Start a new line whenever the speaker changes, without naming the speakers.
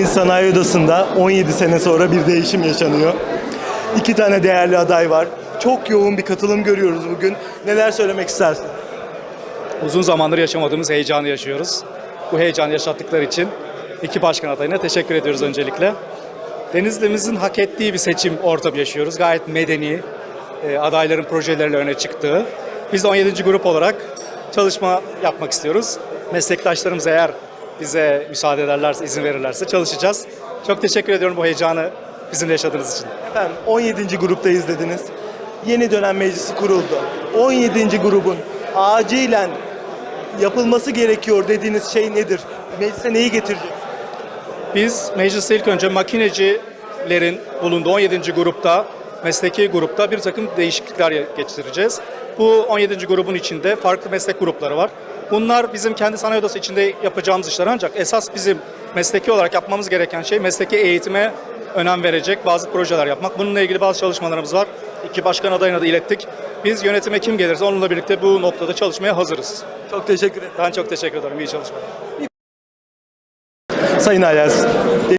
Sanayi Odası'nda 17 sene sonra bir değişim yaşanıyor. İki tane değerli aday var. Çok yoğun bir katılım görüyoruz bugün. Neler söylemek istersin?
Uzun zamandır yaşamadığımız heyecanı yaşıyoruz. Bu heyecanı yaşattıkları için iki başkan adayına teşekkür ediyoruz öncelikle. Denizli'mizin hak ettiği bir seçim ortamı yaşıyoruz. Gayet medeni, e, adayların projeleriyle öne çıktığı. Biz de 17. grup olarak çalışma yapmak istiyoruz. Meslektaşlarımız eğer bize müsaade ederlerse, izin verirlerse çalışacağız. Çok teşekkür ediyorum bu heyecanı bizimle yaşadığınız için.
Efendim 17. gruptayız dediniz. Yeni dönem meclisi kuruldu. 17. grubun acilen yapılması gerekiyor dediğiniz şey nedir? Meclise neyi getirecek?
Biz mecliste ilk önce makinecilerin bulunduğu 17. grupta, mesleki grupta bir takım değişiklikler geçireceğiz. Bu 17. grubun içinde farklı meslek grupları var. Bunlar bizim kendi sanayi odası içinde yapacağımız işler ancak esas bizim mesleki olarak yapmamız gereken şey mesleki eğitime önem verecek bazı projeler yapmak. Bununla ilgili bazı çalışmalarımız var. İki başkan adayına da ilettik. Biz yönetime kim gelirse onunla birlikte bu noktada çalışmaya hazırız.
Çok teşekkür ederim.
Ben çok teşekkür ederim. İyi çalışmalar.
Sayın Ayaz,